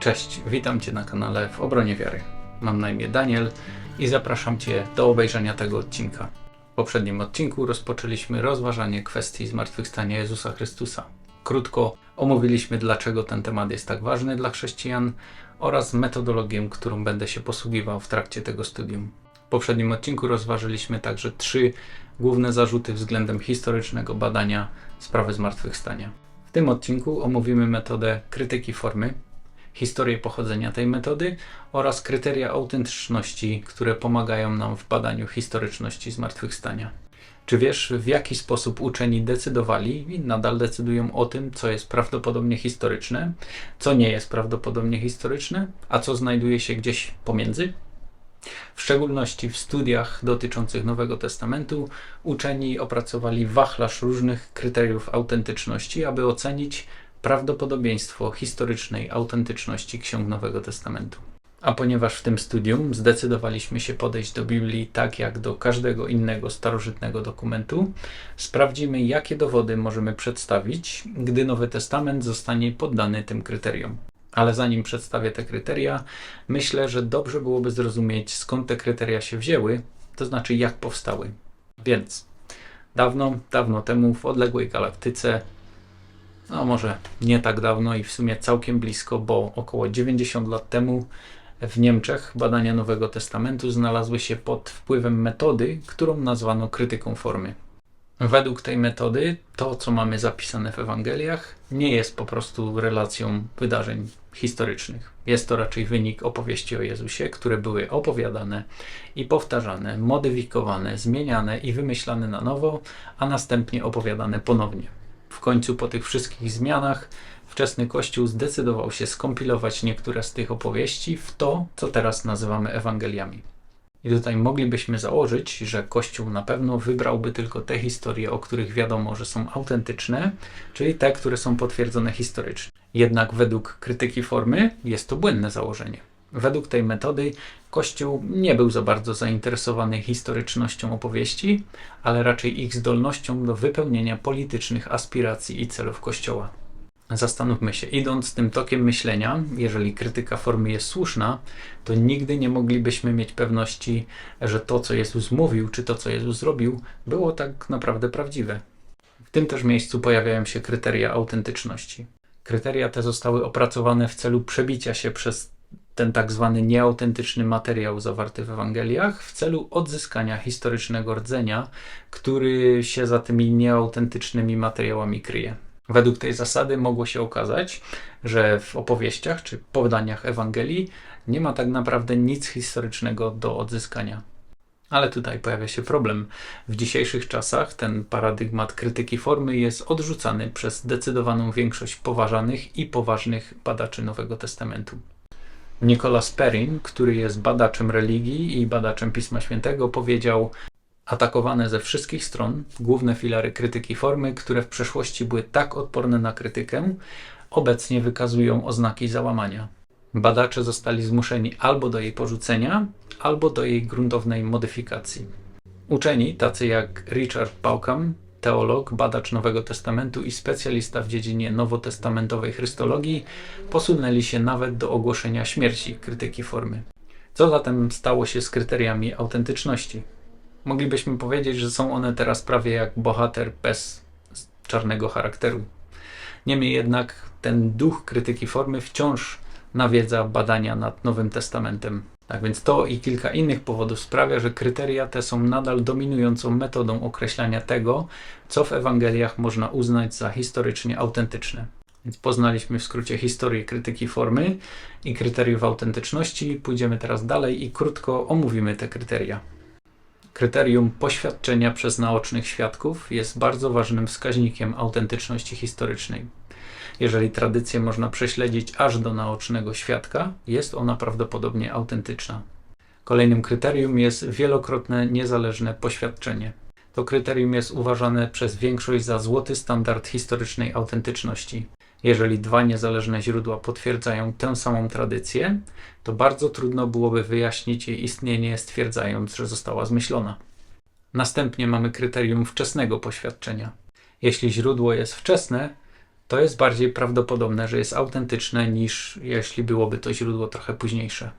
Cześć, witam Cię na kanale w obronie wiary. Mam na imię Daniel i zapraszam Cię do obejrzenia tego odcinka. W poprzednim odcinku rozpoczęliśmy rozważanie kwestii zmartwychwstania Jezusa Chrystusa. Krótko omówiliśmy, dlaczego ten temat jest tak ważny dla chrześcijan oraz metodologię, którą będę się posługiwał w trakcie tego studium. W poprzednim odcinku rozważyliśmy także trzy główne zarzuty względem historycznego badania sprawy zmartwychwstania. W tym odcinku omówimy metodę krytyki formy, historię pochodzenia tej metody oraz kryteria autentyczności, które pomagają nam w badaniu historyczności zmartwychwstania. Czy wiesz, w jaki sposób uczeni decydowali i nadal decydują o tym, co jest prawdopodobnie historyczne, co nie jest prawdopodobnie historyczne, a co znajduje się gdzieś pomiędzy? W szczególności w studiach dotyczących Nowego Testamentu uczeni opracowali wachlarz różnych kryteriów autentyczności, aby ocenić prawdopodobieństwo historycznej autentyczności ksiąg Nowego Testamentu. A ponieważ w tym studium zdecydowaliśmy się podejść do Biblii tak jak do każdego innego starożytnego dokumentu, sprawdzimy, jakie dowody możemy przedstawić, gdy Nowy Testament zostanie poddany tym kryteriom. Ale zanim przedstawię te kryteria, myślę, że dobrze byłoby zrozumieć, skąd te kryteria się wzięły, to znaczy jak powstały. Więc dawno, dawno temu w odległej galaktyce, no może nie tak dawno i w sumie całkiem blisko, bo około 90 lat temu w Niemczech badania Nowego Testamentu znalazły się pod wpływem metody, którą nazwano krytyką formy. Według tej metody to, co mamy zapisane w Ewangeliach, nie jest po prostu relacją wydarzeń historycznych. Jest to raczej wynik opowieści o Jezusie, które były opowiadane i powtarzane, modyfikowane, zmieniane i wymyślane na nowo, a następnie opowiadane ponownie. W końcu po tych wszystkich zmianach wczesny Kościół zdecydował się skompilować niektóre z tych opowieści w to, co teraz nazywamy Ewangeliami. I tutaj moglibyśmy założyć, że Kościół na pewno wybrałby tylko te historie, o których wiadomo, że są autentyczne, czyli te, które są potwierdzone historycznie. Jednak według krytyki formy jest to błędne założenie. Według tej metody Kościół nie był za bardzo zainteresowany historycznością opowieści, ale raczej ich zdolnością do wypełnienia politycznych aspiracji i celów Kościoła. Zastanówmy się, idąc tym tokiem myślenia, jeżeli krytyka formy jest słuszna, to nigdy nie moglibyśmy mieć pewności, że to, co Jezus mówił, czy to, co Jezus zrobił, było tak naprawdę prawdziwe. W tym też miejscu pojawiają się kryteria autentyczności. Kryteria te zostały opracowane w celu przebicia się przez ten tak zwany nieautentyczny materiał zawarty w Ewangeliach w celu odzyskania historycznego rdzenia, który się za tymi nieautentycznymi materiałami kryje. Według tej zasady mogło się okazać, że w opowieściach czy podaniach Ewangelii nie ma tak naprawdę nic historycznego do odzyskania. Ale tutaj pojawia się problem. W dzisiejszych czasach ten paradygmat krytyki formy jest odrzucany przez zdecydowaną większość poważanych i poważnych badaczy Nowego Testamentu. Nicholas Perrin, który jest badaczem religii i badaczem Pisma Świętego, powiedział: Atakowane ze wszystkich stron, główne filary krytyki formy, które w przeszłości były tak odporne na krytykę, obecnie wykazują oznaki załamania. Badacze zostali zmuszeni albo do jej porzucenia, albo do jej gruntownej modyfikacji. Uczeni, tacy jak Richard Bauckham, teolog, badacz Nowego Testamentu i specjalista w dziedzinie nowotestamentowej chrystologii, posunęli się nawet do ogłoszenia śmierci krytyki formy. Co zatem stało się z kryteriami autentyczności? Moglibyśmy powiedzieć, że są one teraz prawie jak bohater bez czarnego charakteru. Niemniej jednak ten duch krytyki formy wciąż nawiedza badania nad Nowym Testamentem. Tak więc to i kilka innych powodów sprawia, że kryteria te są nadal dominującą metodą określania tego, co w Ewangeliach można uznać za historycznie autentyczne. Więc poznaliśmy w skrócie historię krytyki formy i kryteriów autentyczności. Pójdziemy teraz dalej i krótko omówimy te kryteria. Kryterium poświadczenia przez naocznych świadków jest bardzo ważnym wskaźnikiem autentyczności historycznej. Jeżeli tradycję można prześledzić aż do naocznego świadka, jest ona prawdopodobnie autentyczna. Kolejnym kryterium jest wielokrotne niezależne poświadczenie. To kryterium jest uważane przez większość za złoty standard historycznej autentyczności. Jeżeli dwa niezależne źródła potwierdzają tę samą tradycję, to bardzo trudno byłoby wyjaśnić jej istnienie, stwierdzając, że została zmyślona. Następnie mamy kryterium wczesnego poświadczenia. Jeśli źródło jest wczesne, to jest bardziej prawdopodobne, że jest autentyczne niż jeśli byłoby to źródło trochę późniejsze.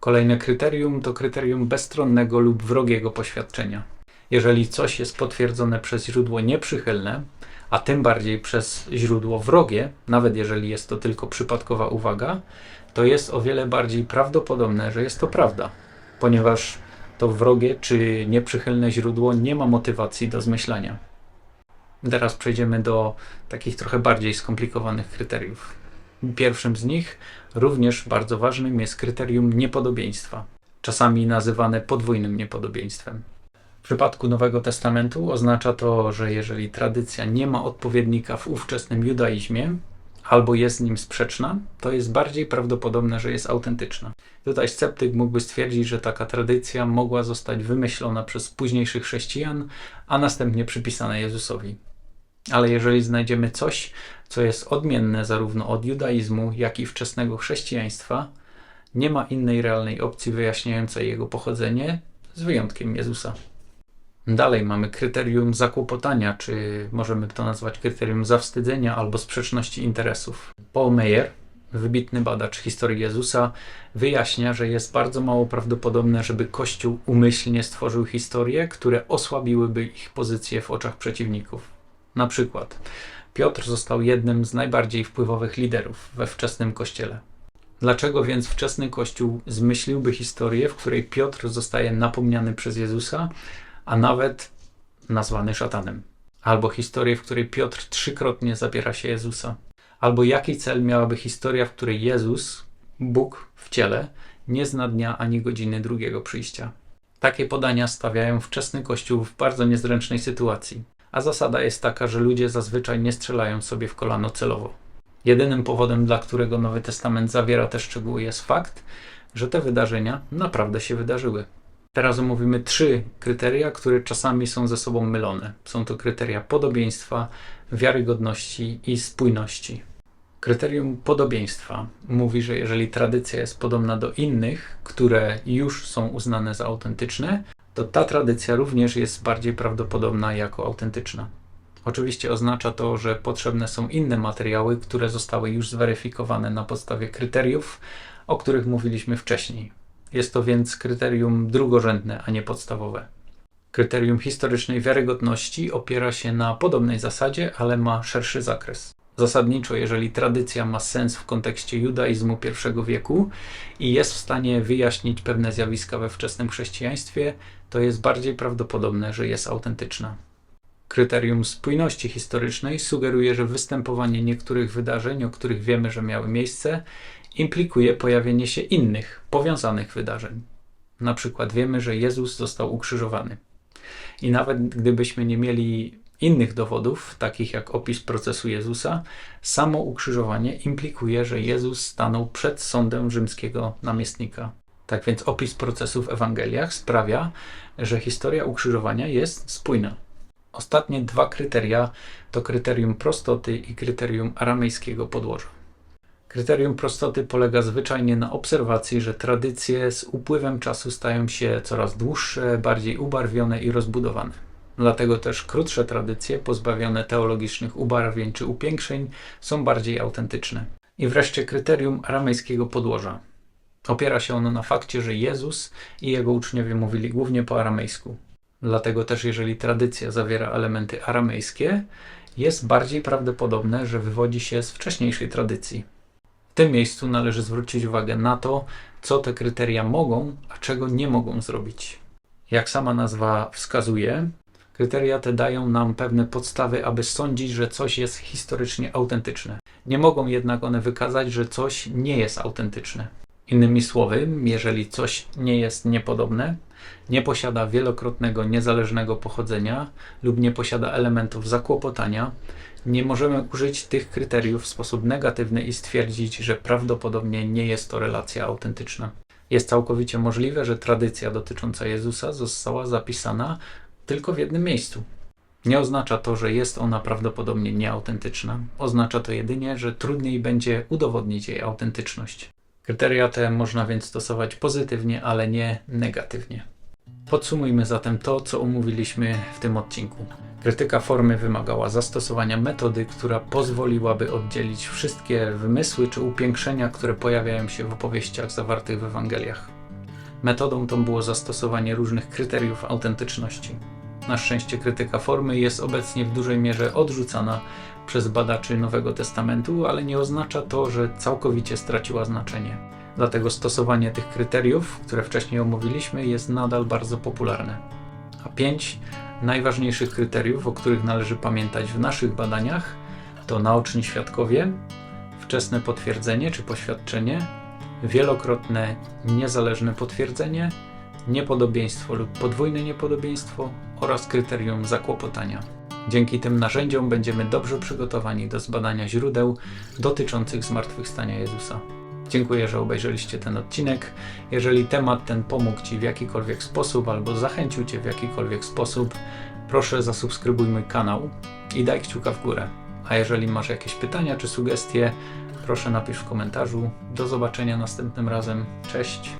Kolejne kryterium to kryterium bezstronnego lub wrogiego poświadczenia. Jeżeli coś jest potwierdzone przez źródło nieprzychylne, a tym bardziej przez źródło wrogie, nawet jeżeli jest to tylko przypadkowa uwaga, to jest o wiele bardziej prawdopodobne, że jest to prawda, ponieważ to wrogie czy nieprzychylne źródło nie ma motywacji do zmyślania. Teraz przejdziemy do takich trochę bardziej skomplikowanych kryteriów. Pierwszym z nich, również bardzo ważnym, jest kryterium niepodobieństwa, czasami nazywane podwójnym niepodobieństwem. W przypadku Nowego Testamentu oznacza to, że jeżeli tradycja nie ma odpowiednika w ówczesnym judaizmie, albo jest nim sprzeczna, to jest bardziej prawdopodobne, że jest autentyczna. Tutaj sceptyk mógłby stwierdzić, że taka tradycja mogła zostać wymyślona przez późniejszych chrześcijan, a następnie przypisana Jezusowi. Ale jeżeli znajdziemy coś, co jest odmienne zarówno od judaizmu, jak i wczesnego chrześcijaństwa, nie ma innej realnej opcji wyjaśniającej jego pochodzenie, z wyjątkiem Jezusa. Dalej mamy kryterium zakłopotania, czy możemy to nazwać kryterium zawstydzenia albo sprzeczności interesów. Paul Meyer, wybitny badacz historii Jezusa, wyjaśnia, że jest bardzo mało prawdopodobne, żeby Kościół umyślnie stworzył historie, które osłabiłyby ich pozycję w oczach przeciwników. Na przykład Piotr został jednym z najbardziej wpływowych liderów we wczesnym Kościele. Dlaczego więc wczesny Kościół zmyśliłby historię, w której Piotr zostaje napomniany przez Jezusa, a nawet nazwany szatanem? Albo historię, w której Piotr trzykrotnie zabiera się Jezusa? Albo jaki cel miałaby historia, w której Jezus, Bóg w ciele, nie zna dnia ani godziny drugiego przyjścia? Takie podania stawiają wczesny Kościół w bardzo niezręcznej sytuacji a zasada jest taka, że ludzie zazwyczaj nie strzelają sobie w kolano celowo. Jedynym powodem, dla którego Nowy Testament zawiera te szczegóły, jest fakt, że te wydarzenia naprawdę się wydarzyły. Teraz omówimy trzy kryteria, które czasami są ze sobą mylone. Są to kryteria podobieństwa, wiarygodności i spójności. Kryterium podobieństwa mówi, że jeżeli tradycja jest podobna do innych, które już są uznane za autentyczne, to ta tradycja również jest bardziej prawdopodobna jako autentyczna. Oczywiście oznacza to, że potrzebne są inne materiały, które zostały już zweryfikowane na podstawie kryteriów, o których mówiliśmy wcześniej. Jest to więc kryterium drugorzędne, a nie podstawowe. Kryterium historycznej wiarygodności opiera się na podobnej zasadzie, ale ma szerszy zakres. Zasadniczo, jeżeli tradycja ma sens w kontekście judaizmu I wieku i jest w stanie wyjaśnić pewne zjawiska we wczesnym chrześcijaństwie, to jest bardziej prawdopodobne, że jest autentyczna. Kryterium spójności historycznej sugeruje, że występowanie niektórych wydarzeń, o których wiemy, że miały miejsce, implikuje pojawienie się innych, powiązanych wydarzeń. Na przykład wiemy, że Jezus został ukrzyżowany. I nawet gdybyśmy nie mieli innych dowodów, takich jak opis procesu Jezusa, samo ukrzyżowanie implikuje, że Jezus stanął przed sądem rzymskiego namiestnika. Tak więc opis procesu w Ewangeliach sprawia, że historia ukrzyżowania jest spójna. Ostatnie dwa kryteria to kryterium prostoty i kryterium aramejskiego podłoża. Kryterium prostoty polega zwyczajnie na obserwacji, że tradycje z upływem czasu stają się coraz dłuższe, bardziej ubarwione i rozbudowane. Dlatego też krótsze tradycje, pozbawione teologicznych ubarwień czy upiększeń, są bardziej autentyczne. I wreszcie kryterium aramejskiego podłoża. Opiera się ono na fakcie, że Jezus i jego uczniowie mówili głównie po aramejsku. Dlatego też, jeżeli tradycja zawiera elementy aramejskie, jest bardziej prawdopodobne, że wywodzi się z wcześniejszej tradycji. W tym miejscu należy zwrócić uwagę na to, co te kryteria mogą, a czego nie mogą zrobić. Jak sama nazwa wskazuje, kryteria te dają nam pewne podstawy, aby sądzić, że coś jest historycznie autentyczne. Nie mogą jednak one wykazać, że coś nie jest autentyczne. Innymi słowy, jeżeli coś nie jest niepodobne, nie posiada wielokrotnego niezależnego pochodzenia lub nie posiada elementów zakłopotania, nie możemy użyć tych kryteriów w sposób negatywny i stwierdzić, że prawdopodobnie nie jest to relacja autentyczna. Jest całkowicie możliwe, że tradycja dotycząca Jezusa została zapisana tylko w jednym miejscu. Nie oznacza to, że jest ona prawdopodobnie nieautentyczna. Oznacza to jedynie, że trudniej będzie udowodnić jej autentyczność. Kryteria te można więc stosować pozytywnie, ale nie negatywnie. Podsumujmy zatem to, co omówiliśmy w tym odcinku. Krytyka formy wymagała zastosowania metody, która pozwoliłaby oddzielić wszystkie wymysły czy upiększenia, które pojawiają się w opowieściach zawartych w Ewangeliach. Metodą tą było zastosowanie różnych kryteriów autentyczności. Na szczęście krytyka formy jest obecnie w dużej mierze odrzucana przez badaczy Nowego Testamentu, ale nie oznacza to, że całkowicie straciła znaczenie. Dlatego stosowanie tych kryteriów, które wcześniej omówiliśmy, jest nadal bardzo popularne. A pięć najważniejszych kryteriów, o których należy pamiętać w naszych badaniach, to naoczni świadkowie, wczesne potwierdzenie czy poświadczenie, wielokrotne niezależne potwierdzenie, niepodobieństwo lub podwójne niepodobieństwo oraz kryterium zakłopotania. Dzięki tym narzędziom będziemy dobrze przygotowani do zbadania źródeł dotyczących zmartwychwstania Jezusa. Dziękuję, że obejrzeliście ten odcinek. Jeżeli temat ten pomógł Ci w jakikolwiek sposób albo zachęcił Cię w jakikolwiek sposób, proszę zasubskrybuj mój kanał i daj kciuka w górę. A jeżeli masz jakieś pytania czy sugestie, proszę napisz w komentarzu. Do zobaczenia następnym razem. Cześć!